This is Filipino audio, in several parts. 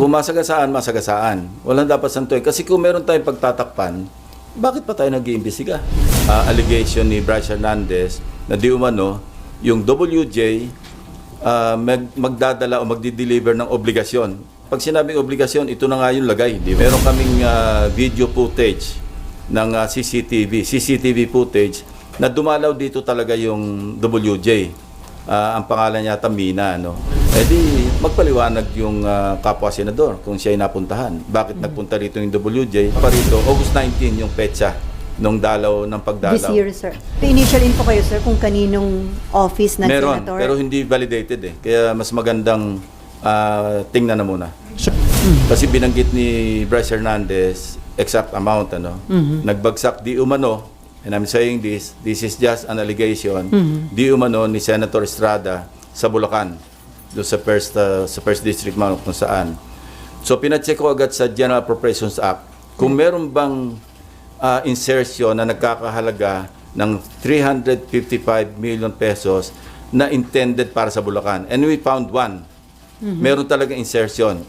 Kung masagasaan, masagasaan. Walang dapat santuin. Kasi kung meron tayong pagtatakpan, bakit pa tayo nag-iimbestiga? Ah, allegation ni Bryce Hernandez na di umano, yung WJ ah, mag- magdadala o magdi-deliver ng obligasyon. Pag sinabing obligasyon, ito na nga yung lagay. Di? Meron kaming ah, video footage ng ah, CCTV, CCTV footage na dumalaw dito talaga yung WJ. Ah, ang pangalan niya Mina, no. Eh di magpaliwanag yung ah, kapwa senador kung siya ay napuntahan. Bakit nagpunta rito yung WJ? Pa rito, August 19 yung petsa nung dalaw ng pagdalaw. This year, sir. May initial info kayo, sir, kung kaninong office ng Meron, senator? pero hindi validated eh. Kaya mas magandang ah, tingnan na muna. Sir, Kasi binanggit ni Bryce Hernandez exact amount ano. Nagbagsak di umano and I'm saying this, this is just an allegation. Di umano ni Senator Estrada sa Bulacan, do sa first uh, sa first district man kung saan. So pinacheck ko agad sa General Appropriations Act kung meron bang ah, insertion na nagkakahalaga ng 355 million pesos na intended para sa Bulacan. And we found one. Meron talaga insertion.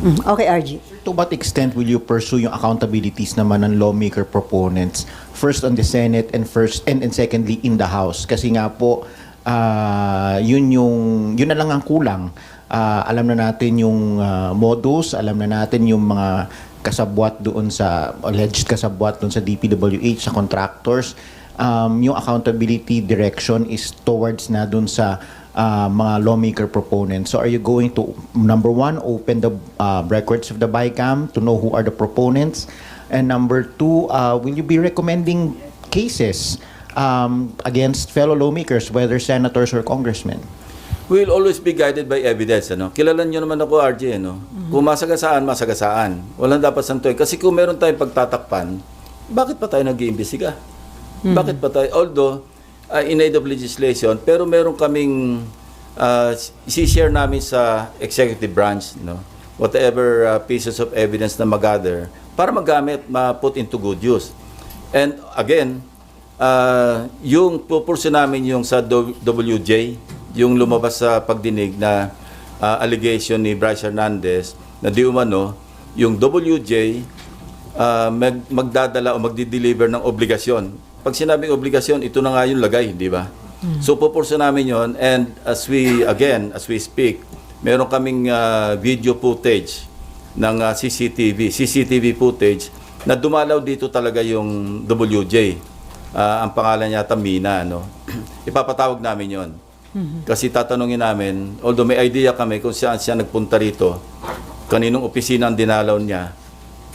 Mhm. Okay, RG. to what extent will you pursue yung accountabilities naman ng lawmaker proponents first on the Senate and first and, and secondly in the House kasi nga po ah, yun yung yun na lang ang kulang Ah, alam na natin yung ah, modus alam na natin yung mga kasabwat doon sa alleged kasabwat doon sa DPWH sa contractors um, yung accountability direction is towards na doon sa uh, mga lawmaker proponents. So are you going to, number one, open the uh, records of the BICAM to know who are the proponents? And number two, uh, will you be recommending cases um, against fellow lawmakers, whether senators or congressmen? We will always be guided by evidence. Ano? Kilala nyo naman ako, RJ. Ano? Kung masagasaan, masagasaan. Walang dapat santuin. Kasi kung meron tayong pagtatakpan, bakit pa tayo nag-iimbestiga? Bakit pa tayo? Although, uh, in aid of legislation, pero meron kaming uh, isi-share namin sa executive branch, no? whatever uh, pieces of evidence na mag-gather para magamit, ma-put into good use. And again, uh, yung pupurso namin yung sa WJ, yung lumabas sa pagdinig na uh, allegation ni Bryce Hernandez na di umano, yung WJ uh, mag- magdadala o magdi-deliver ng obligasyon. Pag sinabing obligasyon, ito na nga yung lagay, di ba? So pupurso namin yon and as we, again, as we speak, meron kaming uh, video footage ng uh, CCTV, CCTV footage na dumalaw dito talaga yung WJ. Ah, ang pangalan niya Mina, no? Ipapatawag namin yon. Kasi tatanungin namin, although may idea kami kung saan siya nagpunta rito, kaninong opisina ang dinalaw niya,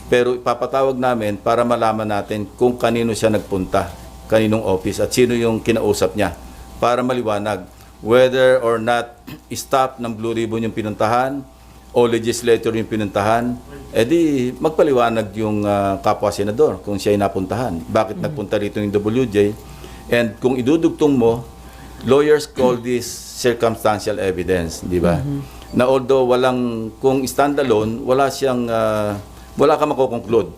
pero ipapatawag namin para malaman natin kung kanino siya nagpunta, kaninong office at sino yung kinausap niya para maliwanag whether or not staff ng Blue Ribbon yung pinuntahan o legislator yung pinuntahan, edi magpaliwanag yung ah, kapwa senador kung siya ay napuntahan. Bakit nagpunta rito yung WJ? And kung idudugtong mo, lawyers call this circumstantial evidence, di ba? Na although walang, kung standalone, wala siyang, ah, wala ka makokonclude.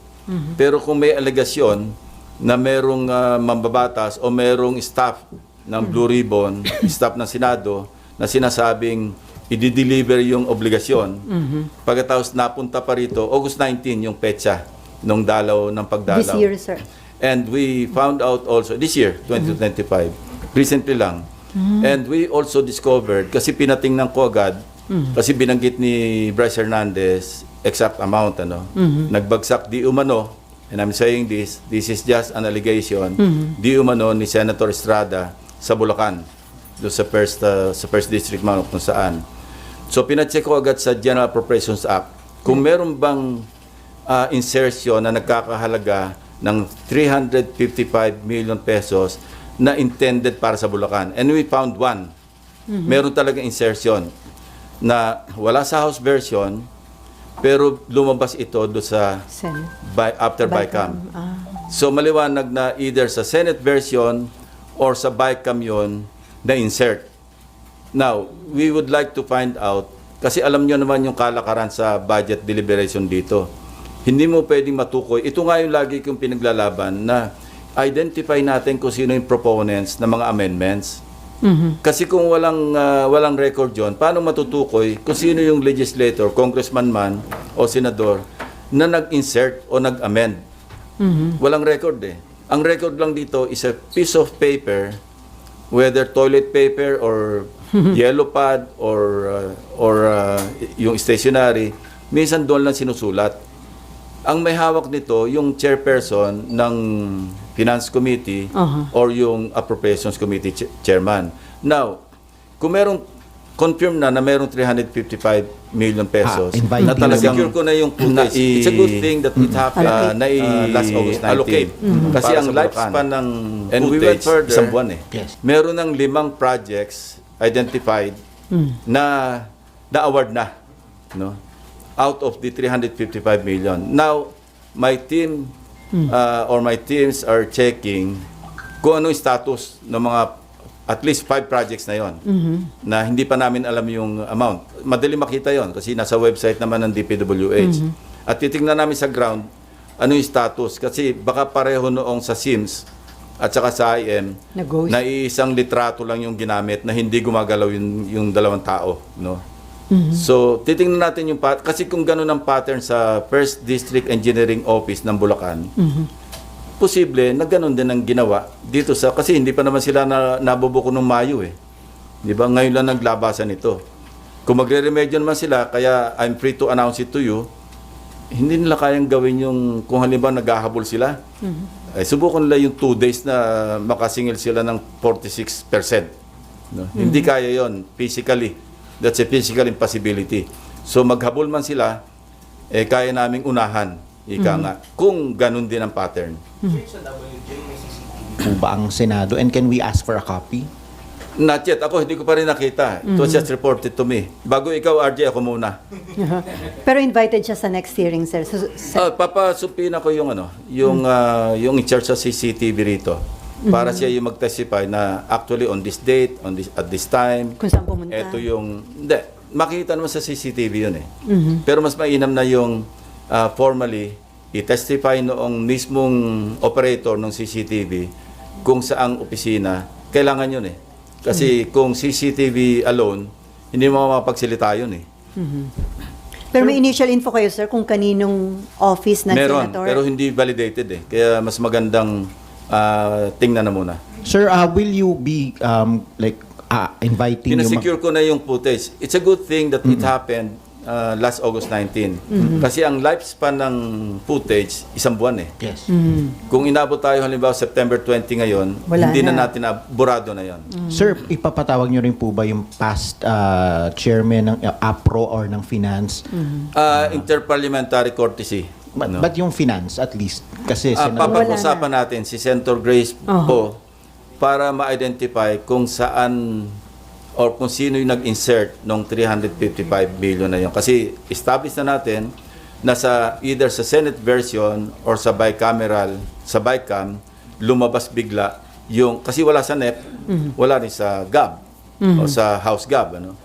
Pero kung may alegasyon na merong ah, mambabatas o merong staff ng Blue Ribbon, staff ng Senado, na sinasabing i-deliver yung obligasyon. Pagkatapos napunta pa rito, August 19 yung petsa nung dalaw ng pagdalaw. This year, sir. And we found out also, this year, 2025, recently lang. And we also discovered, kasi pinatingnan ko agad, kasi binanggit ni Bryce Hernandez, exact amount, ano, nagbagsak di umano, and I'm saying this, this is just an allegation, di umano ni Senator Estrada sa Bulacan, do sa first, uh, sa first district man kung saan. So pinacheck ko agad sa General Appropriations Act kung meron bang ah, insertion na nagkakahalaga ng 355 million pesos na intended para sa Bulacan. And we found one. Meron talaga insertion na wala sa House version pero lumabas ito do sa Senate. by, after BICAM. Ah. So maliwanag na either sa Senate version or sa BICAM yun na insert. Now, we would like to find out, kasi alam nyo naman yung kalakaran sa budget deliberation dito. Hindi mo pwedeng matukoy. Ito nga yung lagi kong pinaglalaban na identify natin kung sino yung proponents ng mga amendments. Kasi kung walang ah, walang record 'yon, paano matutukoy kung sino yung legislator, congressman man o senador na nag-insert o nag-amend? Walang record eh. Ang record lang dito is a piece of paper whether toilet paper or yellow pad or uh, or uh, yung stationery, minsan doon lang sinusulat. Ang may hawak nito yung chairperson ng Finance Committee Aha. or yung Appropriations Committee ch- chairman. Now, kung merong confirm na na merong 355 million pesos, Ah, na talagang secure ko na yung footage. i- It's a good thing that it happened Allocate. uh, na i- last August 19. allocate. Kasi Para ang lifespan ng And we went footage, further. isang buwan eh. Yes. Meron ng limang projects identified na na-award na. No? Out of the 355 million. Now, my team uh, or my teams are checking kung ano yung status ng mga at least five projects na yon na hindi pa namin alam yung amount. Madali makita yon kasi nasa website naman ng DPWH. At titingnan namin sa ground ano yung status kasi baka pareho noong sa SIMS at saka sa IM Na-ghost. na isang litrato lang yung ginamit na hindi gumagalaw yung, yung dalawang tao, no? So, titingnan natin yung pat kasi kung gano'n ang pattern sa First District Engineering Office ng Bulacan, posible na gano'n din ang ginawa dito sa kasi hindi pa naman sila na nabubuko ng Mayo eh. 'Di ba? Ngayon lang naglabasan ito. Kung magre-remedyo naman sila, kaya I'm free to announce it to you, hindi nila kayang gawin yung kung halimbawa naghahabol sila. Eh, subukan nila yung two days na makasingil sila ng 46%. No? Hindi kaya yon physically. That's a physical impossibility. So maghabol man sila, eh kaya naming unahan. Ika nga. Kung ganun din ang pattern. po ba ang Senado? And can we ask for a copy? Not yet. Ako, hindi ko pa rin nakita. It was just reported to me. Bago ikaw, RJ, ako muna. Pero invited siya sa next hearing, sir. So, sa- Ah, papasupin ako yung ano, yung ah, yung in charge sa CCTV rito. Para siya yung mag-testify na actually on this date, on this at this time, kung saan pumunta. ito yung hindi makita naman sa CCTV yun eh. Pero mas mainam na yung ah, formally i-testify noong mismong operator ng CCTV kung saang opisina kailangan yun eh. Kasi kung CCTV alone, hindi mo mapagsilita yun eh. Pero may initial info kayo, sir, kung kaninong office ng Meron, senator? pero hindi validated eh. Kaya mas magandang ah, tingnan na muna. Sir, uh, will you be um, like uh, inviting yung mga- Pinasecure ko na yung footage. It's a good thing that it happened uh, last August 19. Kasi ang lifespan ng footage, isang buwan eh. Yes. Kung inabot tayo halimbawa September 20 ngayon, Wala hindi na, na. natin na, burado na yon. Sir, ipapatawag nyo rin po ba yung past uh, chairman ng uh, APRO or ng finance? Ah, interparliamentary courtesy. But, no? but yung finance at least kasi Senator- papag-usapan natin si Senator Grace Aha. po para ma-identify kung saan or kung sino yung nag-insert ng 355 billion na yun. Kasi established na natin na sa either sa Senate version or sa bicameral, sa BICAM, lumabas bigla yung, kasi wala sa NEP, wala rin sa GAB o sa House GAB. Ano?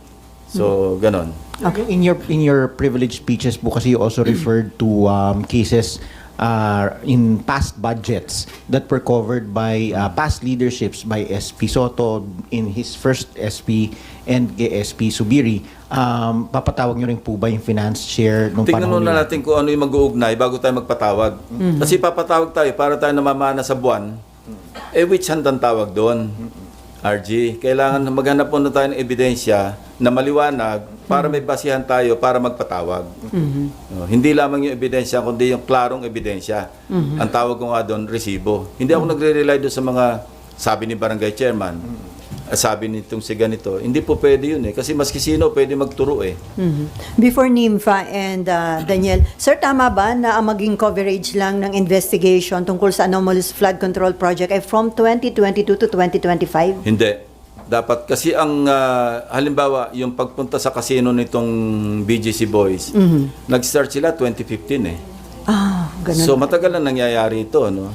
So, ganon. Okay. In your in your privileged speeches po kasi you also referred to um, cases uh, in past budgets that were covered by uh, past leaderships by SP Soto in his first SP and kay SP Subiri. Um, papatawag nyo rin po ba yung finance share nung Tingnan panahon nila? natin kung ano yung mag-uugnay bago tayo magpatawag. Kasi papatawag tayo para tayo namamana sa buwan. Eh, which hand ang tawag doon? RG, kailangan maghanap muna tayo ng ebidensya na maliwanag para may basihan tayo para magpatawag. No, hindi lamang yung ebidensya, kundi yung klarong ebidensya. Ang tawag ko nga doon, resibo. Hindi ako nagre-rely doon sa mga sabi ni barangay chairman, ah, sabi nitong si ganito. Hindi po pwede yun eh. Kasi maski sino pwede magturo eh. Mhm. Before Nympha and uh, Daniel, sir, tama ba na ang maging coverage lang ng investigation tungkol sa anomalous flood control project ay from 2022 to 2025? Hindi. Dapat kasi ang ah, halimbawa yung pagpunta sa casino nitong BGC Boys, nag-start sila 2015 eh. Ah, ganun. So matagal na nangyayari ito, no?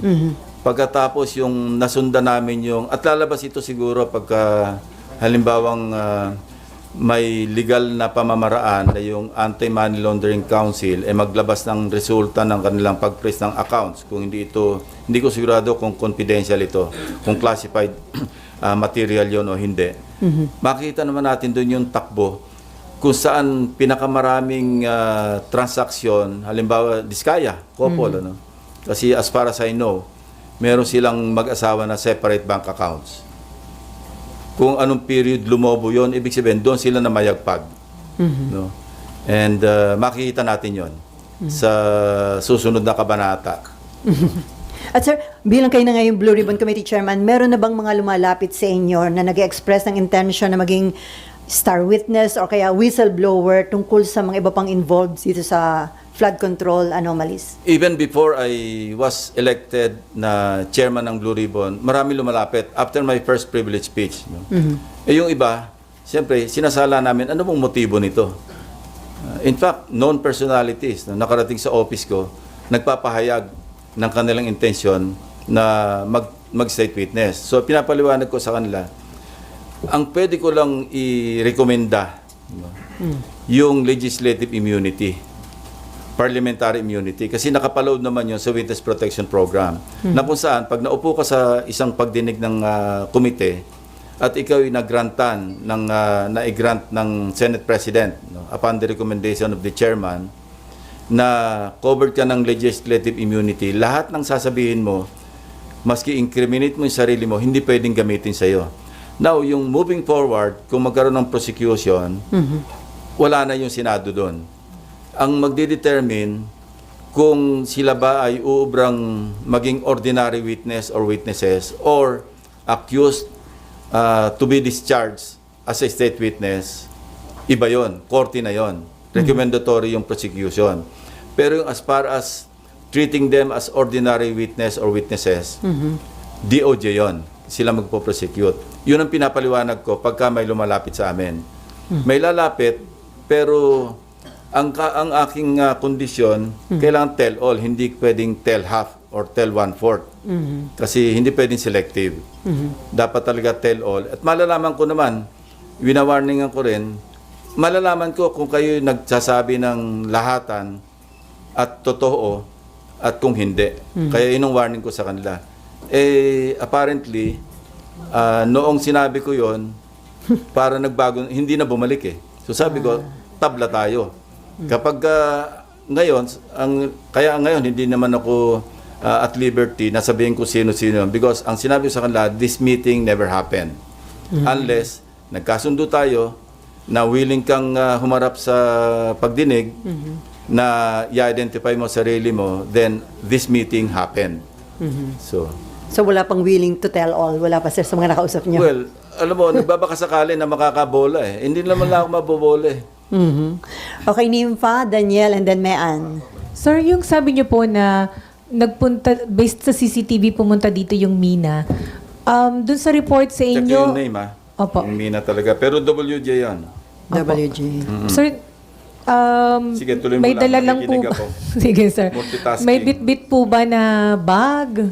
Pagkatapos yung nasundan namin yung at lalabas ito siguro pagka halimbawang ah, may legal na pamamaraan na yung Anti-Money Laundering Council ay maglabas ng resulta ng kanilang pag-freeze ng accounts kung hindi ito hindi ko sigurado kung confidential ito kung classified ah, material yon o hindi. Makita naman natin doon yung takbo kung saan pinakamaraming ah, transaksyon, halimbawa Diskaya, Kopol, ano? Kasi as far as I know, meron silang mag-asawa na separate bank accounts. Kung anong period lumobo yon, ibig sabihin doon sila na mayagpag. No? And ah, makikita natin yon sa susunod na kabanata. At sir, bilang kayo na ngayon Blue Ribbon Committee Chairman, meron na bang mga lumalapit sa inyo na nag-express ng intention na maging star witness o kaya whistleblower tungkol sa mga iba pang involved dito sa flood control anomalies? Even before I was elected na chairman ng Blue Ribbon, marami lumalapit after my first privilege speech. No? Eh yung iba, siyempre, sinasala namin, ano bang motibo nito? Uh, in fact, known personalities na nakarating sa office ko, nagpapahayag ng kanilang intention na mag, mag-state witness. So, pinapaliwanag ko sa kanila, ang pwede ko lang i-recommenda no, yung legislative immunity parliamentary immunity kasi nakapaload naman yun sa Witness Protection Program na kung saan pag naupo ka sa isang pagdinig ng ah, komite at ikaw ay nagrantan ng ah, na-grant ng Senate President no, upon the recommendation of the chairman na covered ka ng legislative immunity lahat ng sasabihin mo maski incriminate mo yung sarili mo hindi pwedeng gamitin sa iyo now yung moving forward kung magkaroon ng prosecution wala na yung Senado doon ang magdedetermine kung sila ba ay uubrang maging ordinary witness or witnesses or accused uh, to be discharged as a state witness, iba yon, korte na yon. Recommendatory yung prosecution. Pero yung as far as treating them as ordinary witness or witnesses, DOJ yon. Sila magpo-prosecute. Yun ang pinapaliwanag ko pagka may lumalapit sa amin. May lalapit, pero ang ka, ang aking ah, kondisyon, kailangan tell all, hindi pwedeng tell half or tell one fourth. Kasi hindi pwedeng selective. Dapat talaga tell all. At malalaman ko naman, winawarningan ko rin, malalaman ko kung kayo nagsasabi ng lahatan at totoo at kung hindi. Kaya yun ang warning ko sa kanila. Eh, apparently, ah, noong sinabi ko yon para nagbago, hindi na bumalik eh. So sabi ko, tabla tayo. Kapag ah, ngayon, ang, kaya ngayon hindi naman ako ah, at liberty na sabihin ko sino-sino because ang sinabi sa kanila, this meeting never happened. Unless nagkasundo tayo na willing kang ah, humarap sa pagdinig na i-identify mo sarili mo, then this meeting happened. So, So wala pang willing to tell all, wala pa sir sa mga nakausap niyo? well, alam mo, nagbabaka sakali na makakabola eh. Hindi naman lang ako mabobola eh. Mhm. Okay, Nympha, Daniel, and then Mayan. Sir, yung sabi niyo po na nagpunta, based sa CCTV, pumunta dito yung Mina. Um, dun sa report sa Check inyo... yung name ah. Opo. Yung Mina talaga. Pero WJ yan. WG. Sir, um, Sige, tuloy mo may lang. dala lang po Nakikinig ba? ako. Sige, sir. Multitasking. May bit-bit po ba na bag,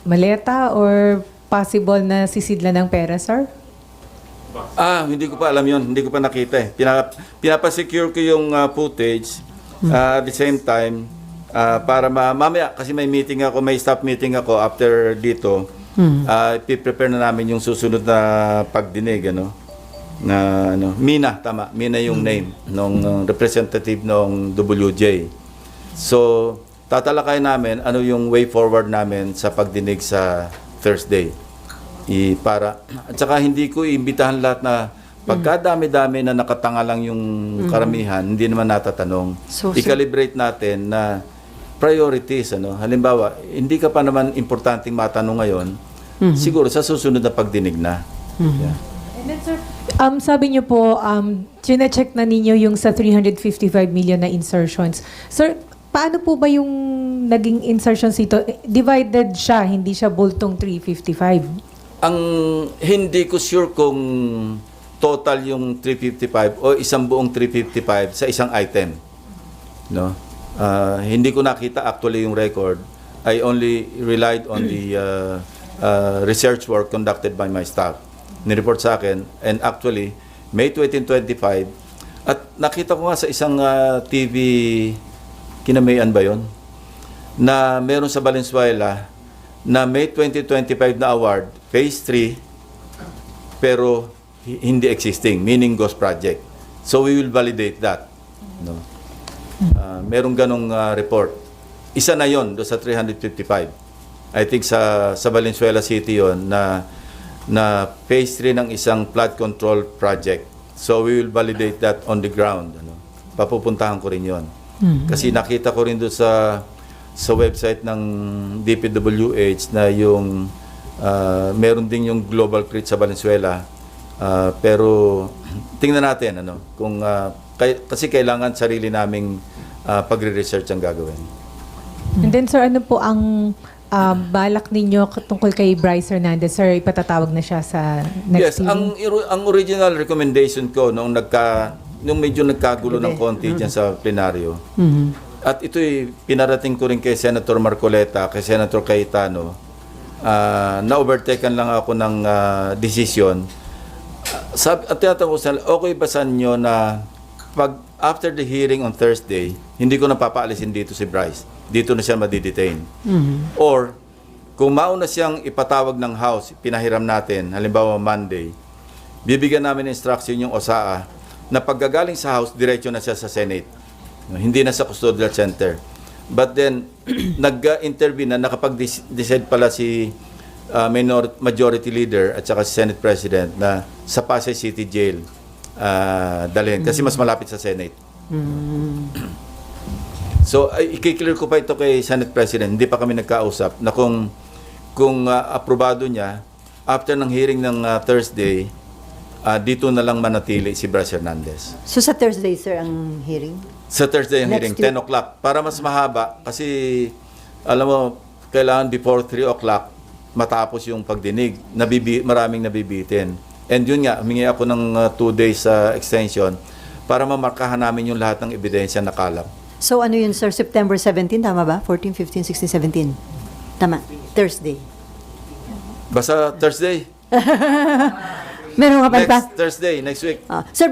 maleta, or possible na sisidla ng pera, sir? Ah, hindi ko pa alam yon Hindi ko pa nakita eh. Pina, pinapasecure ko yung ah, footage ah, at the same time ah, para ma mamaya kasi may meeting ako, may staff meeting ako after dito. Ah, i-prepare na namin yung susunod na pagdinig ano? Na ano? Mina tama. Mina yung name ng representative ng WJ so tatalakay namin ano yung way forward namin sa pagdinig sa Thursday I, para at saka hindi ko iimbitahan lahat na pagkadami-dami na nakatanga lang yung karamihan, hindi naman natatanong. So, sir- I-calibrate natin na priorities ano. Halimbawa, hindi ka pa naman importanteng matanong ngayon, siguro sa susunod na pagdinig na. Yeah. And then, sir, um, sabi niyo po, um, check na ninyo yung sa 355 million na insertions. Sir, paano po ba yung naging insertions ito? Eh, Divided siya, hindi siya bultong 355. Ang hindi ko sure kung total yung 355 o isang buong 355 sa isang item. No? Ah, hindi ko nakita actually yung record. I only relied on the uh, uh, research work conducted by my staff. Nireport sa akin and actually May 2025 at nakita ko nga sa isang ah, TV kinamayan ba yon na meron sa Valenzuela na May 2025 na award, Phase 3, pero hi- hindi existing, meaning ghost project. So we will validate that. No? Ah, merong ganong ah, report. Isa na yon do sa 355. I think sa sa Valenzuela City yon na na phase 3 ng isang flood control project. So we will validate that on the ground. Ano? Papupuntahan ko rin yon. Kasi nakita ko rin doon sa sa website ng DPWH na yung ah, meron din yung global crit sa Valenzuela. Ah, pero tingnan natin ano kung ah, kay- kasi kailangan sarili naming ah, pagre-research ang gagawin. And then sir, ano po ang um, balak ninyo tungkol kay Bryce Hernandez? Sir, ipatatawag na siya sa yes, next hearing? ang iro- ang original recommendation ko nung nagka nung medyo nagkagulo ng konti diyan sa plenaryo. At ito'y pinarating ko rin kay Senator Marcoleta, kay Senator Cayetano. Ah, na-overtaken lang ako ng ah, desisyon. Sab at tinatanong ko sila, okay ba sa inyo na pag after the hearing on Thursday, hindi ko na papaalisin dito si Bryce. Dito na siya madidetain. Or, kung mauna siyang ipatawag ng House, pinahiram natin, halimbawa Monday, bibigyan namin instruction yung OSAA na paggagaling sa House, diretso na siya sa Senate. Hindi na sa custodial center. But then, nag-intervene na nakapag-decide pala si uh, minor, majority leader at saka si Senate President na sa Pasay City Jail uh, dalhin kasi mas malapit sa Senate. So, i-clear ko pa ito kay Senate President. Hindi pa kami nagkausap na kung kung uh, aprobado niya after ng hearing ng uh, Thursday, uh, dito na lang manatili si Bryce Hernandez. So sa Thursday, sir, ang hearing? Sa Thursday ang Next hearing, week. 10 o'clock. Para mas mahaba, kasi alam mo, kailangan before 3 o'clock matapos yung pagdinig. Nabibi, maraming nabibitin. And yun nga, humingi ako ng 2 days sa extension para mamarkahan namin yung lahat ng ebidensya na kalam. So ano yun, sir? September 17, tama ba? 14, 15, 16, 17. Tama. Thursday. Basta Thursday. Meron ka pa pa? Next Thursday, next week. Ah, sir,